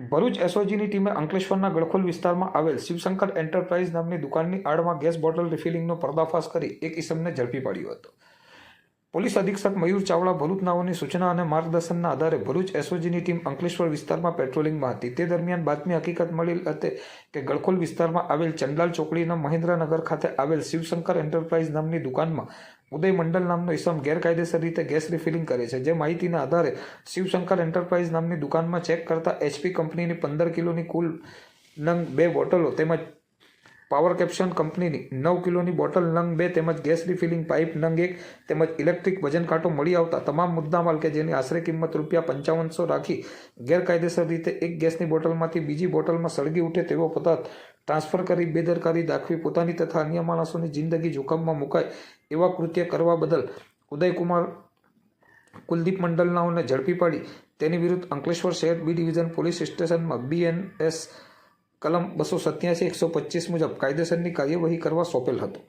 ભરૂચ એસઓજીની ટીમે અંકલેશ્વરના ગળખોલ વિસ્તારમાં આવેલ શિવશંકર એન્ટરપ્રાઇઝ નામની દુકાનની આડમાં ગેસ બોટલ રિફિલિંગનો પર્દાફાશ કરી એક ઇસમને ઝડપી પાડ્યો હતો. પોલીસ અધિક્ષક મયુર ચાવડા ભરૂચ નાઓની સૂચના અને માર્ગદર્શનના આધારે ભરૂચ એસઓજીની ટીમ અંકલેશ્વર વિસ્તારમાં પેટ્રોલિંગમાં હતી. તે દરમિયાન બાતમી હકીકત મળેલ હતી કે ગળખોલ વિસ્તારમાં આવેલ ચંદલાલ ચોકડીના મહેન્દ્રનગર ખાતે આવેલ શિવશંકર એન્ટરપ્રાઇઝ નામની દુકાનમાં ઉદય મંડલ નામનો ઇસમ ગેરકાયદેસર રીતે ગેસ રિફિલિંગ કરે છે, જે માહિતીના આધારે શિવશંકર એન્ટરપ્રાઇઝ નામની દુકાનમાં ચેક કરતા એચપી કંપનીની પંદર કિલોની કુલ નંગ બે બોટલો તેમજ પાવર કેપ્શન કંપનીની નવ કિલોની બોટલ નંગ બે તેમજ ગેસ રિફિલિંગ પાઇપ નંગ એક તેમજ ઇલેક્ટ્રિક વજન કાંટો મળી આવતા તમામ મુદ્દામાલ કે જેની આશરે કિંમત રૂપિયા પંચાવનસો રાખી ગેરકાયદેસર રીતે એક ગેસની બોટલમાંથી બીજી બોટલમાં સળગી ઉઠે તેવો પદાર્થ ટ્રાન્સફર કરી બેદરકારી દાખવી પોતાની તથા અન્ય માણસોની જિંદગી જોખમમાં મુકાય એવા કૃત્ય કરવા બદલ ઉદયકુમાર કુલદીપ મંડલનાઓને ઝડપી પાડી. તેની વિરુદ્ધ અંકલેશ્વર શહેર બી ડિવિઝન પોલીસ સ્ટેશનમાં બીએનએસ કલમ બસો સત્યાસી એકસો પચીસ મુજબ કાયદેસરની કાર્યવાહી કરવા સોંપેલ હતો.